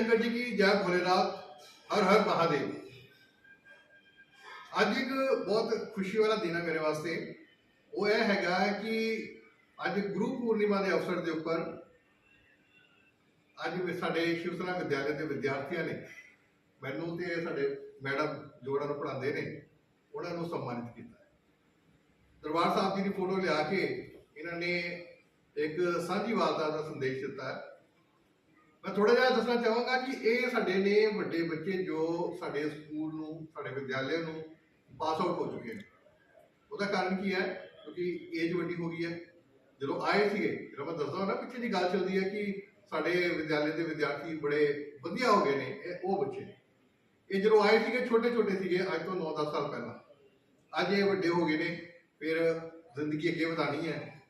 ਜੈ ਭੋਲੇਨਾਥ, ਹਰ ਹਰ ਮਹਾਦੇਵ। ਅੱਜ ਇੱਕ ਬਹੁਤ ਖੁਸ਼ੀ ਵਾਲਾ ਦਿਨ ਹੈ ਮੇਰੇ ਵਾਸਤੇ। ਉਹ ਇਹ ਹੈਗਾ ਕਿ ਅੱਜ ਗੁਰੂ ਪੂਰਨਿਮਾ ਦੇ ਅਵਸਰ ਦੇ ਉੱਪਰ ਅੱਜ ਵੀ ਸਾਡੇ ਸ਼ਿਵ ਸੈਨਾ ਵਿਦਿਆਲੇ ਦੇ ਵਿਦਿਆਰਥੀਆਂ ਨੇ ਮੈਨੂੰ ਤੇ ਸਾਡੇ ਮੈਡਮ ਜੋ ਉਹਨਾਂ ਨੂੰ ਪੜ੍ਹਾਉਂਦੇ ਨੇ, ਉਹਨਾਂ ਨੂੰ ਸਨਮਾਨਿਤ ਕੀਤਾ। ਦਰਬਾਰ ਸਾਹਿਬ ਜੀ ਦੀ ਫੋਟੋ ਲਿਆ ਕੇ ਇਹਨਾਂ ਨੇ ਇੱਕ ਸਾਂਝੀ ਸਾਂਝੀਵਾਲਤਾ ਦਾ ਸੰਦੇਸ਼ ਦਿੱਤਾ। ਹੈ ਮੈਂ ਥੋੜਾ ਜਿਹਾ ਦੱਸਣਾ ਚਾਹਾਂਗਾ ਕਿ ਇਹ ਸਾਡੇ ਨੇ ਵੱਡੇ ਬੱਚੇ ਜੋ ਸਾਡੇ ਸਕੂਲ ਨੂੰ, ਸਾਡੇ ਵਿਦਿਆਲੇ ਨੂੰ ਪਾਸ ਆਊਟ ਹੋ ਚੁੱਕੇ ਨੇ। ਉਹਦਾ ਕਾਰਨ ਕੀ ਹੈ? ਕਿਉਂਕਿ ਏਜ ਵੱਡੀ ਹੋ ਗਈ ਹੈ। ਜਦੋਂ ਆਏ ਸੀਗੇ, ਜਦੋਂ ਮੈਂ ਦੱਸਦਾ ਹਾਂ ਨਾ, ਪਿੱਛੇ ਦੀ ਗੱਲ ਚੱਲਦੀ ਹੈ ਕਿ ਸਾਡੇ ਵਿਦਿਆਲੇ ਦੇ ਵਿਦਿਆਰਥੀ ਬੜੇ ਵਧੀਆ ਹੋ ਗਏ ਨੇ, ਇਹ ਉਹ ਬੱਚੇ। ਇਹ ਜਦੋਂ ਆਏ ਸੀਗੇ ਛੋਟੇ ਛੋਟੇ ਸੀਗੇ, ਅੱਜ ਤੋਂ 9-10 ਸਾਲ ਪਹਿਲਾਂ। ਅੱਜ ਇਹ ਵੱਡੇ ਹੋ ਗਏ ਨੇ, ਫਿਰ ਜ਼ਿੰਦਗੀ ਅੱਗੇ ਵਧਾਣੀ ਹੈ।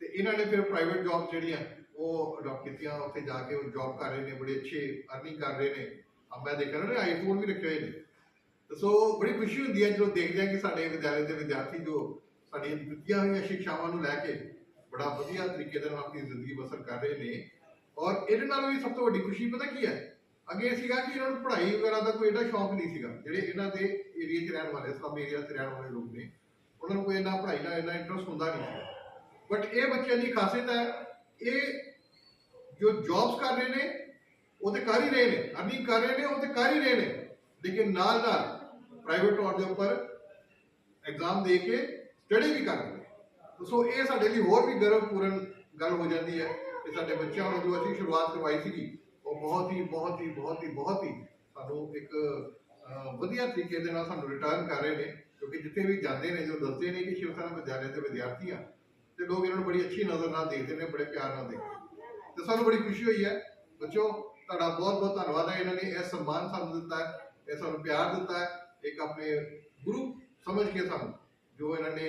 ਤੇ ਇਹਨਾਂ ਨੇ ਫਿਰ ਪ੍ਰਾਈਵੇਟ ਜੌਬ ਜਿਹੜੀਆਂ ਉਹ ਅਡਾਪਟ ਕੀਤੀਆਂ ਉੱਥੇ ਜਾ ਕੇ ਉਹ ਜੌਬ ਕਰ ਰਹੇ ਨੇ, ਬੜੇ ਅੱਛੇ ਅਰਨਿੰਗ ਕਰ ਰਹੇ ਨੇ। ਆ ਮੈਂ ਦੇਖਿਆ ਨਾ ਆਈਫੋਨ ਵੀ ਰੱਖੇ ਹੋਏ ਨੇ। ਸੋ ਬੜੀ ਖੁਸ਼ੀ ਹੁੰਦੀ ਹੈ ਜਦੋਂ ਦੇਖਦੇ ਹਾਂ ਕਿ ਸਾਡੇ ਵਿਦਿਆਲੇ ਦੇ ਵਿਦਿਆਰਥੀ ਜੋ ਸਾਡੀਆਂ ਦਿੱਤੀਆਂ ਹੋਈਆਂ ਸਿੱਖਿਆਵਾਂ ਨੂੰ ਲੈ ਕੇ ਬੜਾ ਵਧੀਆ ਤਰੀਕੇ ਦੇ ਨਾਲ ਆਪਣੀ ਜ਼ਿੰਦਗੀ ਬਸਰ ਕਰ ਰਹੇ ਨੇ। ਔਰ ਇਹਦੇ ਨਾਲ ਵੀ ਸਭ ਤੋਂ ਵੱਡੀ ਖੁਸ਼ੀ ਪਤਾ ਕੀ ਹੈ? ਅੱਗੇ ਸੀਗਾ ਕਿ ਇਹਨਾਂ ਨੂੰ ਪੜ੍ਹਾਈ ਵਗੈਰਾ ਦਾ ਕੋਈ ਐਡਾ ਸ਼ੌਂਕ ਨਹੀਂ ਸੀਗਾ। ਜਿਹੜੇ ਇਹਨਾਂ ਦੇ ਏਰੀਆ 'ਚ ਰਹਿਣ ਵਾਲੇ ਸਭ ਏਰੀਆ 'ਚ ਰਹਿਣ ਵਾਲੇ ਲੋਕ ਨੇ, ਉਹਨਾਂ ਨੂੰ ਕੋਈ ਇੰਨਾ ਪੜ੍ਹਾਈ ਨਾਲ ਇੰਨਾ ਇੰਟਰਸਟ ਹੁੰਦਾ ਨਹੀਂ ਸੀ। ਬਟ ਇਹ ਬੱਚਿਆਂ ਦੀ ਖਾਸੀਅਤ ਹੈ ਇਹ ਜੋ ਜੌਬਸ ਕਰ ਰਹੇ ਨੇ, ਉਹ ਤੇ ਕਰ ਹੀ ਰਹੇ ਨੇ ਅਰਨਿੰਗ ਕਰ ਰਹੇ ਨੇ, ਉਹ ਤੇ ਕਰ ਹੀ ਰਹੇ ਨੇ। ਲੇਕਿਨ ਨਾਲ ਨਾਲ ਪ੍ਰਾਈਵੇਟ ਤੌਰ ਦੇ ਉੱਪਰ ਐਗਜ਼ਾਮ ਦੇ ਕੇ ਸਟੱਡੀ ਵੀ ਕਰ ਰਹੇ ਨੇ। ਸੋ ਇਹ ਸਾਡੇ ਲਈ ਹੋਰ ਵੀ ਗਰਵਪੂਰਨ ਗੱਲ ਹੋ ਜਾਂਦੀ ਹੈ ਕਿ ਸਾਡੇ ਬੱਚਿਆਂ ਨੂੰ ਜੋ ਅਸੀਂ ਸ਼ੁਰੂਆਤ ਕਰਵਾਈ ਸੀਗੀ, ਉਹ ਬਹੁਤ ਹੀ ਬਹੁਤ ਹੀ ਬਹੁਤ ਹੀ ਬਹੁਤ ਹੀ ਸਾਨੂੰ ਇੱਕ ਵਧੀਆ ਤਰੀਕੇ ਦੇ ਨਾਲ ਸਾਨੂੰ ਰਿਟਰਨ ਕਰ ਰਹੇ ਨੇ, ਕਿਉਂਕਿ ਜਿੱਥੇ ਵੀ ਜਾਂਦੇ ਨੇ, ਜੋ ਦੱਸਦੇ ਨੇ ਕਿ ਸ਼ਿਵ ਸੈਨਾ ਵਿਦਿਆਲਿਆ ਦੇ ਵਿਦਿਆਰਥੀ ਆ ਤੇ ਲੋਕ ਇਹਨਾਂ ਨੂੰ ਬੜੀ ਅੱਛੀ ਨਜ਼ਰ ਨਾਲ ਦੇਖਦੇ ਨੇ, ਬੜੇ ਪਿਆਰ ਨਾਲ ਦੇਖਦੇ ਨੇ। ਤੇ ਸਾਨੂੰ ਬੜੀ ਖੁਸ਼ੀ ਹੋਈ ਹੈ। ਬੱਚੋ ਤੁਹਾਡਾ ਬਹੁਤ ਬਹੁਤ ਧੰਨਵਾਦ ਹੈ। ਇਹਨਾਂ ਨੇ ਇਹ ਸਨਮਾਨ ਸਾਨੂੰ ਦਿੱਤਾ ਹੈ, ਇਹ ਸਾਨੂੰ ਪਿਆਰ ਦਿੱਤਾ ਹੈ। ਇੱਕ ਆਪਣੇ ਗੁਰੂ ਸਮਝ ਕੇ ਸਾਨੂੰ ਜੋ ਇਹਨਾਂ ਨੇ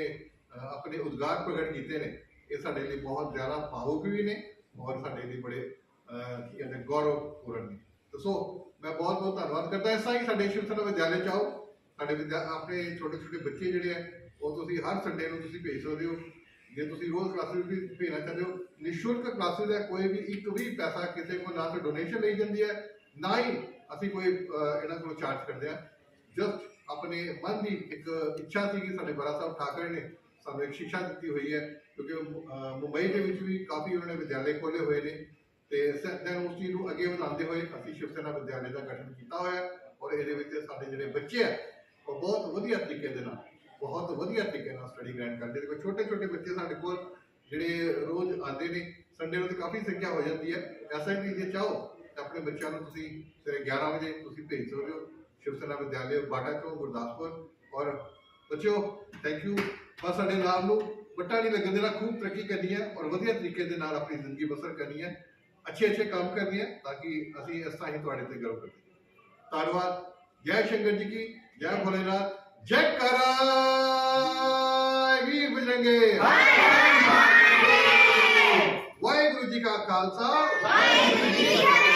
ਆਪਣੇ ਉਦਗਾਰ ਪ੍ਰਗਟ ਕੀਤੇ ਨੇ, ਇਹ ਸਾਡੇ ਲਈ ਬਹੁਤ ਜ਼ਿਆਦਾ ਭਾਵੁਕ ਵੀ ਨੇ ਔਰ ਸਾਡੇ ਲਈ ਬੜੇ ਕੀ ਕਹਿੰਦੇ ਗੌਰਵਪੂਰਨ ਨੇ। ਤੇ ਸੋ, ਮੈਂ ਬਹੁਤ ਬਹੁਤ ਧੰਨਵਾਦ ਕਰਦਾ। ਇਸ ਤਰ੍ਹਾਂ ਹੀ ਸਾਡੇ ਸ਼ਿਵ ਸੈਨਾ ਵਿਦਿਆਲੇ ਚ ਆਓ। ਸਾਡੇ ਵਿਦਿਆ, ਆਪਣੇ ਛੋਟੇ ਛੋਟੇ ਬੱਚੇ ਜਿਹੜੇ ਆ ਉਹ ਤੁਸੀਂ ਹਰ ਸੰਡੇ ਨੂੰ ਤੁਸੀਂ ਭੇਜ ਸਕਦੇ ਹੋ। ਜੇ ਤੁਸੀਂ ਰੋਜ਼ ਕਲਾਸਿਸ ਵੀ ਭੇਜਣਾ ਚਾਹੁੰਦੇ ਹੋ, ਨਿਸ਼ੁਲਕ ਕਲਾਸਿਸ ਹੈ ਕੋਈ ਵੀ ਇੱਕ ਵੀ ਪੈਸਾ ਕਿਸੇ ਕੋਲ ਨਾ ਤਾਂ ਡੋਨੇਸ਼ਨ ਲਈ ਜਾਂਦੀ ਹੈ, ਨਾ ਹੀ ਅਸੀਂ ਕੋਈ ਇਹਨਾਂ ਕੋਲੋਂ ਚਾਰਜ ਕਰਦੇ ਹਾਂ। ਜਸਟ ਆਪਣੇ ਮਨ ਦੀ ਇੱਕ ਇੱਛਾ ਸੀ ਕਿ ਸਾਡੇ ਬੜਾ ਸਾਹਿਬ ਠਾਕਰ ਨੇ ਸਾਨੂੰ ਇੱਕ ਸਿੱਖਿਆ ਦਿੱਤੀ ਹੋਈ ਹੈ, ਕਿਉਂਕਿ ਮੁੰਬਈ ਦੇ ਵਿੱਚ ਵੀ ਕਾਫੀ ਉਹਨਾਂ ਨੇ ਵਿਦਿਆਲੇ ਖੋਲੇ ਹੋਏ ਨੇ ਤੇ ਸੈਨ ਉਸ ਚੀਜ਼ ਨੂੰ ਅੱਗੇ ਵਧਾਉਂਦੇ ਹੋਏ ਅਸੀਂ ਸ਼ਿਵ ਸੈਨਾ ਵਿਦਿਆਲੇ ਦਾ ਗਠਨ ਕੀਤਾ ਹੋਇਆ ਔਰ ਇਹਦੇ ਵਿੱਚ ਸਾਡੇ ਜਿਹੜੇ ਬੱਚੇ ਆ ਉਹ ਬਹੁਤ ਵਧੀਆ ਤਰੀਕੇ ਦੇ ਨਾਲ ਬਹੁਤ ਵਧੀਆ ਤਰੀਕੇ ਨਾਲ ਸਟੱਡੀ ਗ੍ਰੈਂਡ ਕਰਦੇ। ਦੇਖੋ ਛੋਟੇ ਛੋਟੇ ਬੱਚੇ ਸਾਡੇ ਕੋਲ ਜਿਹੜੇ ਰੋਜ਼ ਆਉਂਦੇ ਨੇ ਸੰਡੇ ਨੂੰ ਤੇ ਕਾਫੀ ਸੰਖਿਆ ਹੋ ਜਾਂਦੀ ਹੈ। ਐਸਾ ਹੀ ਜੇ ਚਾਹੋ, ਤਾਂ ਆਪਣੇ ਬੱਚਿਆਂ ਨੂੰ ਤੁਸੀਂ ਸਵੇਰੇ 11 ਵਜੇ ਤੁਸੀਂ ਭੇਜ ਸਕਦੇ ਹੋ। ਸ਼ਿਵ ਸੈਨਾ ਵਿਦਿਆਲੇ ਬਾਟਾ ਚੌਂਕ, ਗੁਰਦਾਸਪੁਰ। ਔਰ ਬੱਚਿਓ ਥੈਂਕ ਯੂ ਬਸ ਸਾਡੇ ਨਾਮ ਨੂੰ ਵੱਟਾ ਨਹੀਂ ਲੱਗਣ ਦੇਣਾ, ਖੂਬ ਤਰੱਕੀ ਕਰਨੀ ਹੈ ਔਰ ਵਧੀਆ ਤਰੀਕੇ ਦੇ ਨਾਲ ਆਪਣੀ ਜ਼ਿੰਦਗੀ ਬਸਰ ਕਰਨੀ ਹੈ। ਅੱਛੇ ਅੱਛੇ ਕੰਮ ਕਰਨੇ ਹੈ ਤਾਂ ਕਿ ਅਸੀਂ ਇਸ ਤਰ੍ਹਾਂ ਹੀ ਤੁਹਾਡੇ ਤੇ ਗਰਵ ਕਰੀਏ। ਧੰਨਵਾਦ। ਜੈ ਸ਼ੰਕਰ ਜੀ ਕੀ, ਜੈ ਭੋਲੇਨਾਥ। ਜੈ ਕਰਾ ਵੀਰ ਬਜਰੰਗੇ ਵਾਹਿਗੁਰੂ ਜੀ ਕਾ ਖਾਲਸਾ। ਵਾਹਿਗੁਰੂ ਜੀ ਕੀ ਫਤਿਹ।